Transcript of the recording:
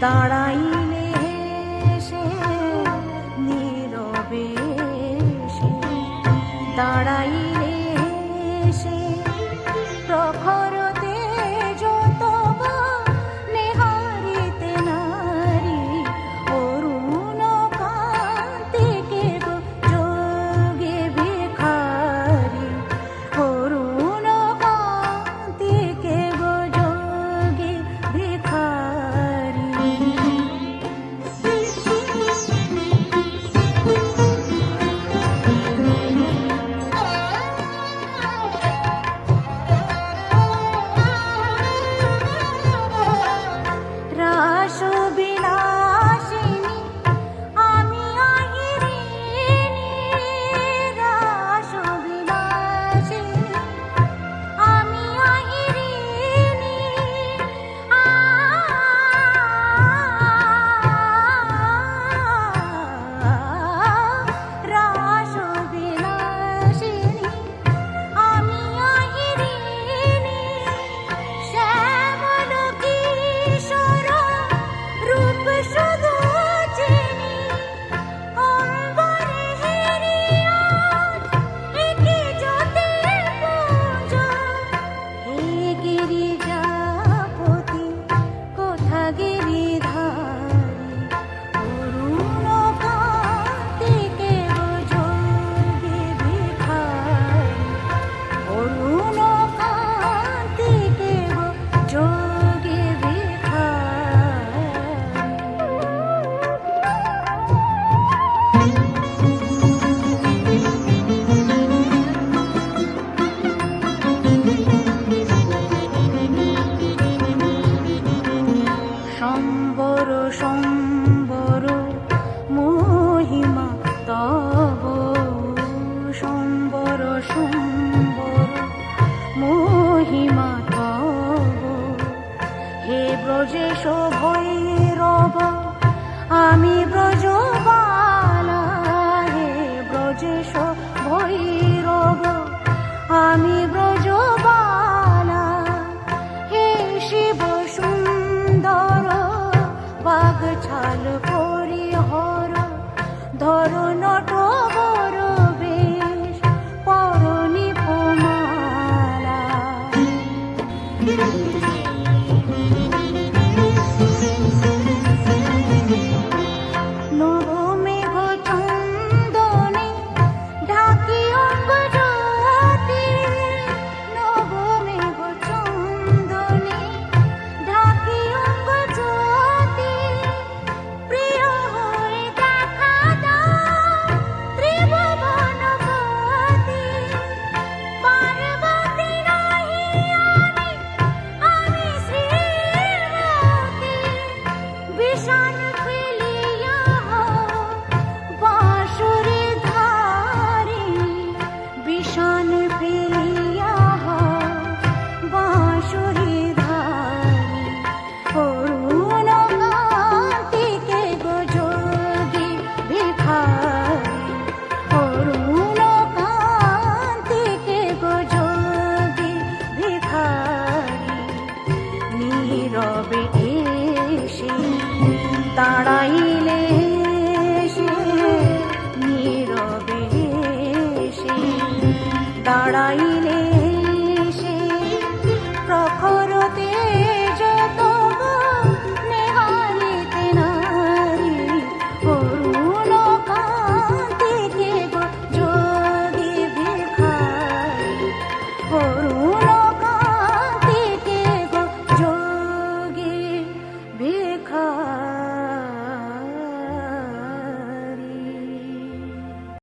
দাঁড়াইলে সে নীরবে দাঁড়াইলে মহিমা তব। হে ব্রজেশ ভৈরব, আমি ব্রজ বালা হে ব্রজেশ ভৈরব, আমি ব্রজ হে শিব সুন্দর বাগছাল পরিহর ধর দাঁড়াই